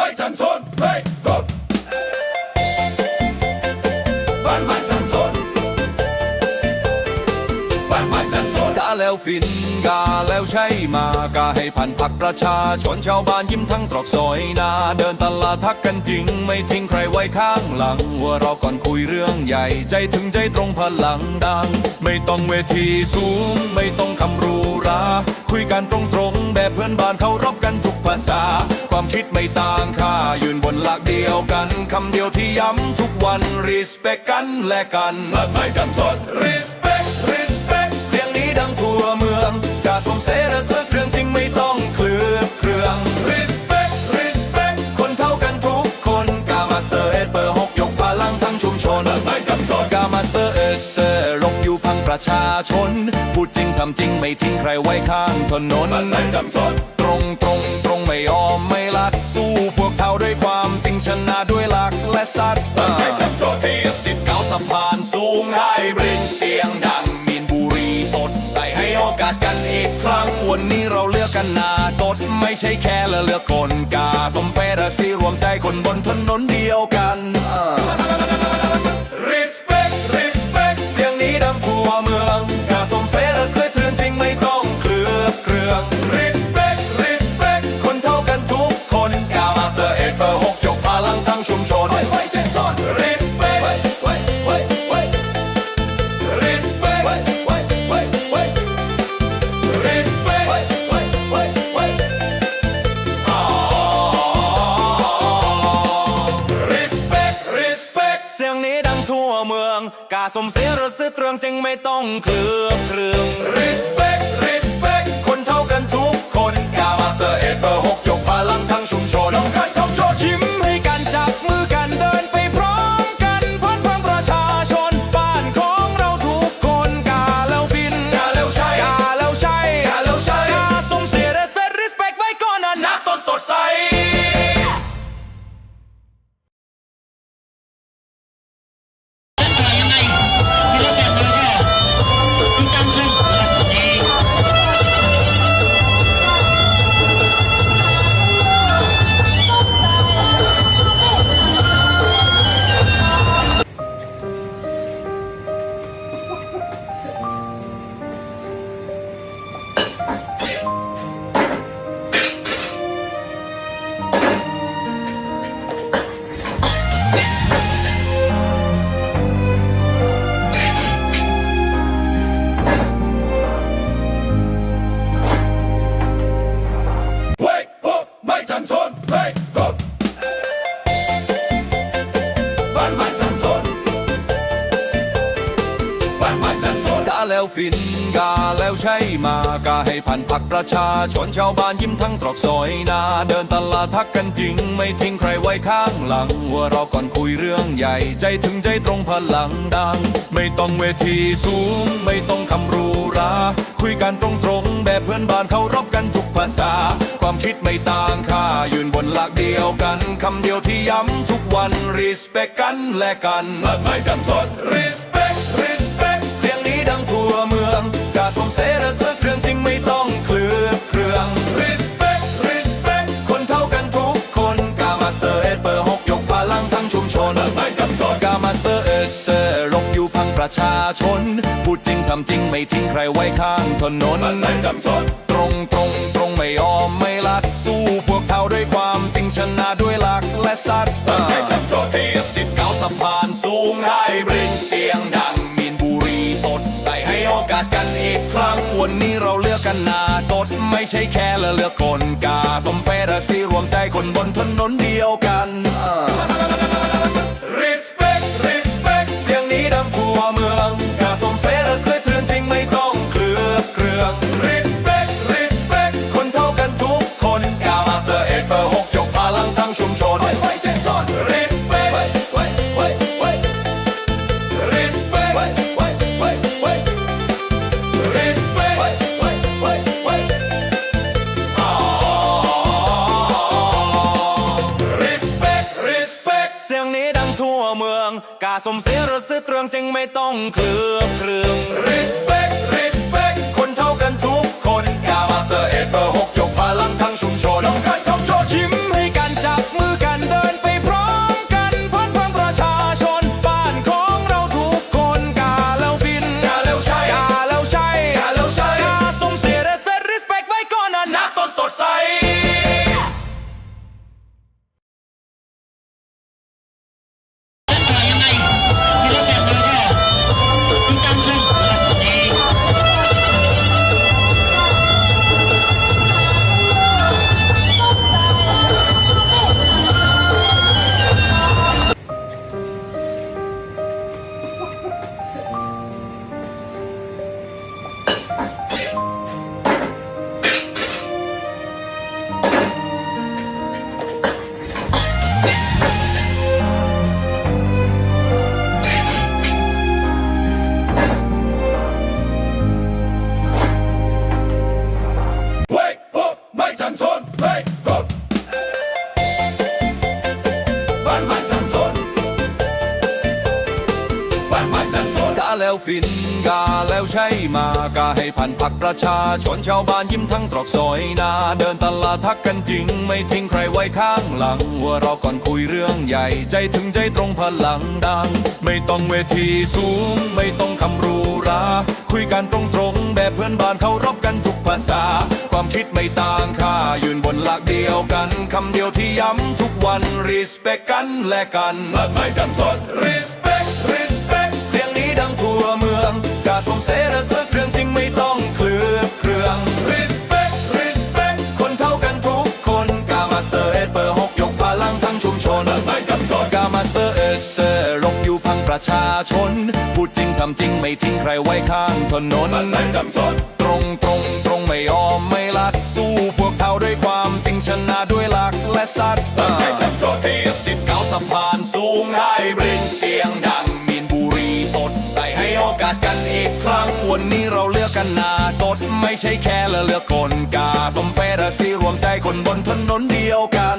ไม่ฉันชนเฮ้ยกบบ้านไม่ฉันชนบ้านไม่ฉันชนกาแล้วฟินกาแล้วใช่มากาให้พันพักประชาชนชาวบ้านยิ้มทั้งตรอกซอยนาเดินตลาดทักกันจริง ไม่ทิ้งใครไว้ข้างหลังว่าเราก่อนคุยเรื่องใหญ่ ใจถึงใจตรงพลังดัง ไม่ต้องเวทีสูง ไม่ต้องคำรูราคุยกันตรงๆแบบเพื่อนบ้านเขารบกัน ภาษา ความคิดไม่ต่างค่ายืนบนหลักเดียวกันคำเดียวที่ย้ำทุกวัน respect กันและกันบ้านไม่ฉันชน respect respect เสียงนี้ดังทั่วเมืองกาสมเสรเสอเครื่องจริงไม่ต้องเคลือบเครื่อง respect respect คนเท่ากันทุกคนกามาสเตอร์เอ็ดเบอร์หกยกพลังทั้งชุมชนไม่ฉันชนกามาสเตอร์เอ็ดเตอร์ลงอยู่พังประชาชนพูดจริงทำจริงไม่ทิ้งใครไว้ข้างถนนบ้านไม่ฉันชนตรงตรง ตรงไม่ยอมไม่ลัดสู้พวกเท่าด้วยความจริงชนะด้วยหลักและสัตย์ไม่ฉันชนเทียบสิบเก้าสะพานสูงไฮบริดเสียงดังมีนบุรีสดใสให้โอกาสกันอีกครั้งวันนี้เราเลือกกันหนาตดไม่ใช่แค่ละเลือกคนกาสมเฟรสีรวมใจคนบนถนนเดียวกัน องกาสมเสียรสะเตรืองจึงไม่ต้องเคลือบเครือง respect respect คนเท่ากันทุกคนกามาสเตอร์เอ็ดเบอร์หกยกพลังทั้งชุมชนากาให้พันพักประชาชนชาวบ้านยิ้มทั้งตรอกซอยนา เดินตลาดทักกันจริง ไม่ทิ้งใครไว้ข้างหลังว่าเราก่อนคุยเรื่องใหญ่ ใจถึงใจตรงพลังดัง ไม่ต้องเวทีสูง ไม่ต้องคำรูราคุยกันตรงๆแบบเพื่อนบ้านเขารบกันทุกภาษา ความคิดไม่ต่างค่ายืนบนหลักเดียวกันคำเดียวที่ย้ำทุกวัน respect กันและกันบ้านไม่ฉันชน respect respect เสียงนี้ดังทั่วเมืองกาสมเสรเสอ ชาชน พูดจริงทำจริงไม่ทิ้งใครไว้ข้างถนนบ้านไม่ฉันชนตรงตรงตรงไม่ยอมไม่ลัดสู้พวกเท่าด้วยความจริงชนะด้วยหลักและสัตย์บ้านไม่ฉันชนเทียบสิบเก้าสะพานสูงไฮบริดเสียงดังมีนบุรีสดใสให้โอกาสกันอีกครั้งวันนี้เราเลือกกันนาตดไม่ใช่แค่ละเลือกคนกาสมเฟรสีรวมใจคนบนถนนเดียวกัน องกาสมเสียรสะเตรืองจึงไม่ต้องเคลือบเครื่อง respect respect คนเท่ากันทุกคนกามาสเตอร์เอ็ดเบอร์หกยกพลัง แล้วฟินกาแล้วใช่มากาให้พันพักประชาชนชาวบ้านยิ้มทั้งตรอกซอยนาเดินตลาดทักกันจริง ไม่ทิ้งใครไว้ข้างหลังว่าเราก่อนคุยเรื่องใหญ่ ใจถึงใจตรงพลังดัง ไม่ต้องเวทีสูง ไม่ต้องคำรูราคุยกันตรงๆแบบเพื่อนบ้านเขารบกันทุกภาษา ความคิดไม่ต่างค่ายืนบนหลักเดียวกันคำเดียวที่ย้ำทุกวัน respect กันและกันเปิดไม้จำสด respect สมเสรสึกเรื่องจริงไม่ต้องเคลือบเครื่อง respect respect คนเท่ากันทุกคนกามาสเตอร์เอ็ดเบอร์หกยกพลังทั้งชุมชนเปิดไม้จำสดกามาสเตอร์เอ็ดเตอร์รกอยู่พังประชาชน พูดจริงทำจริงไม่ทิ้งใครไว้ข้างถนนเปิดไม้จำสดตรงตรงตรงไม่ยอมไม่ลัดสู้พวกเท่าด้วยความจริงชนะด้วยหลักและสัตย์เปิดไม้จำสดเทียบสิบเก้าสะพานสูงไฮบริดเสียงดัง รั้งวันนี้เราเลือกกันนาตดไม่ใช่แค่ละเลือกคนกา สมเฟรซีรวมใจคนบนถนนเดียวกัน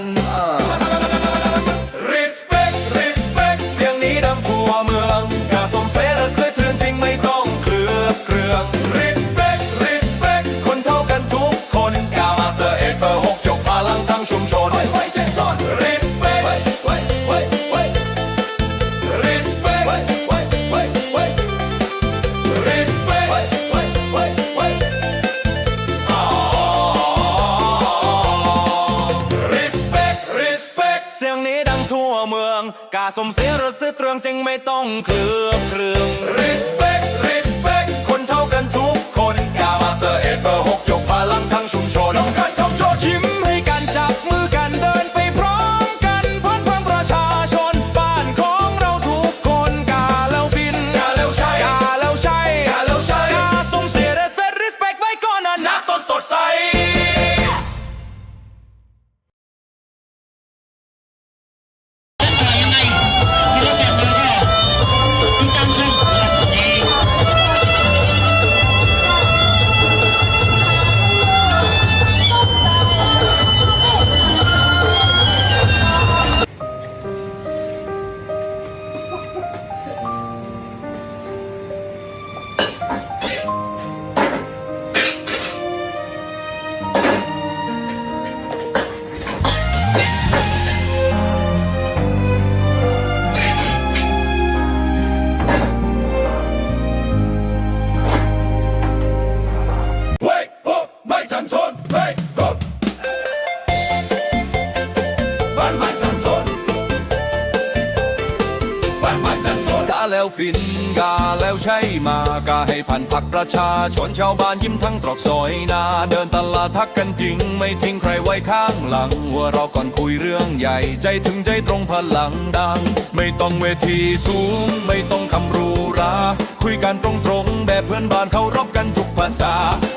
ให้พันพักประชาชนชาวบ้านยิ้มทั้งตรอกซอยนา เดินตลาดทักกันจริง ไม่ทิ้งใครไว้ข้างหลังว่าเราก่อนคุยเรื่องใหญ่ ใจถึงใจตรงพลังดัง ไม่ต้องเวทีสูง ไม่ต้องคำรูราคุยกันตรงๆแบบเพื่อนบ้านเขารบกันทุกภาษา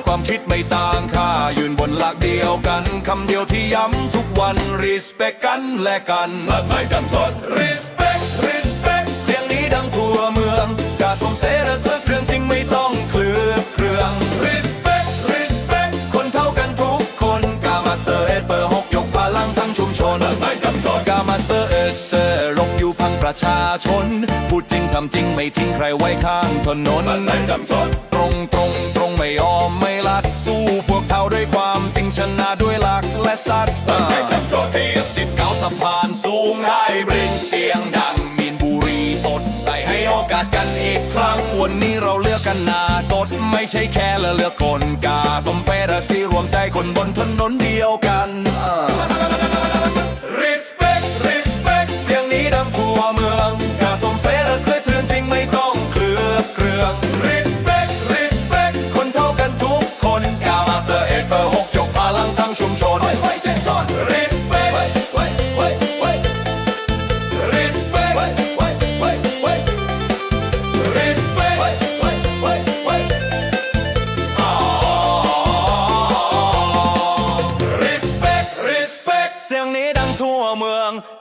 ความคิดไม่ต่างค่ายืนบนหลักเดียวกันคำเดียวที่ย้ำทุกวัน respect กันและกันบ้านไม่จำสด respect respect เสียงนี้ดังทั่วเมืองกาสมเสรสึก ชาชน พูดจริงทำจริงไม่ทิ้งใครไว้ข้างถนนบ้านไม่จำสดตรงตรงตรงไม่ยอมไม่ลัดสู้ พวกเท่าด้วยความจริงชนะด้วยหลักและสัตย์บ้านไม่จำสดเทียบสิบเก้าสะพานสูงไฮบริดเสียงดังมีนบุรีสดใส่ให้โอกาสกันอีกครั้ง วันนี้เราเลือกกันนาตดไม่ใช่แค่ละเลือกคนกาสมเฟรสีรวมใจคนบนถนนเดียวกัน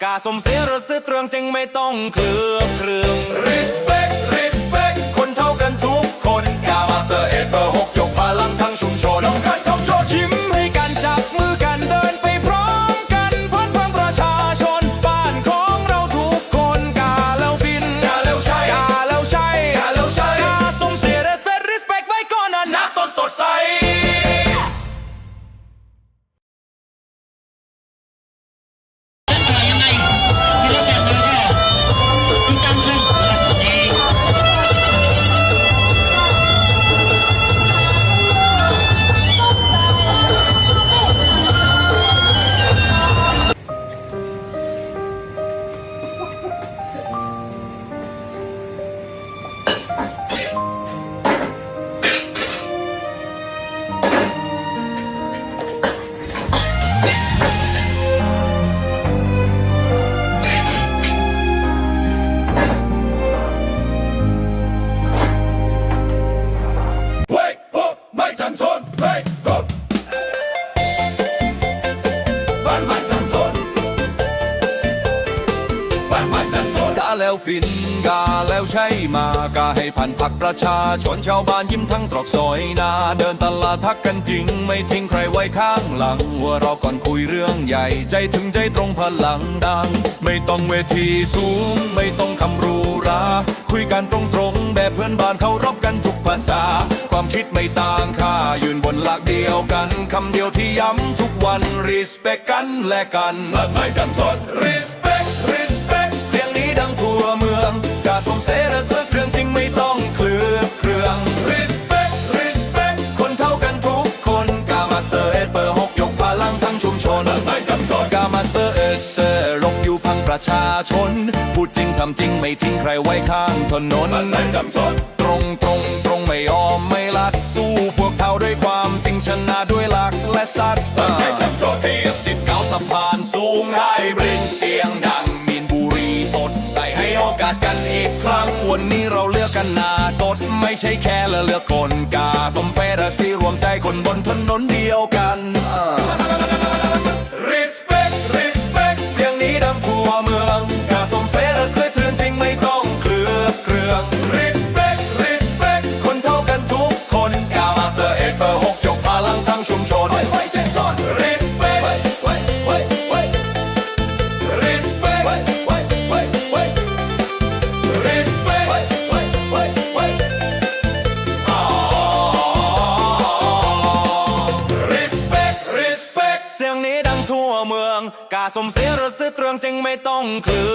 กาสมเสียรสเตรืองจริงไม่ต้องเคลือบเครื่อง respect respect คนเท่ากันทุกคนกามาสเตอร์เอ็ดเบอร์หกยกพลังทั้งชุมชนต้องการทำโชว์ยิ้มให้กันจับมือกันเดิน แล้วฟินกาแล้วใช่มากาให้พันพักประชาชนชาวบ้านยิ้มทั้งตรอกซอยนา เดินตลาดทักกันจริง ไม่ทิ้งใครไว้ข้างหลังหัว่าเราก่อนคุยเรื่องใหญ่ ใจถึงใจตรงพลังดัง ไม่ต้องเวทีสูง ไม่ต้องคำหรูหราคุยกันตรงๆแบบเพื่อนบ้านเขารบกันทุกภาษา ความคิดไม่ต่างค่ายืนบนหลักเดียวกันคำเดียวที่ย้ำทุกวัน respect กันและกันและไม่จำสน respect เสรเสือเรื่องจริงไม่ต้องเคลือบเครื่อง respect respect คนเท่ากันทุกคนกามาสเตอร์เอ็ดเบอร์หกยกพลังทั้งชุมชนไม่จำสนกามาสเตอร์เอ็ดเตอร์รกอยู่พังประชาชน พูดจริงทำจริงไม่ทิ้งใครไว้ข้างถนนไม่จำสนตรงตรงตรงไม่อ้อมไม่ลัดสู้พวกเท่าด้วยความจริงชนะด้วยหลักและสัตย์ไม่จำสน วันนี้เราเลือกกันนาตดไม่ใช่แค่ละเลือกคนกา สมเฟรซีรวมใจคนบนถนนเดียวกัน ไม่ต้องคลืน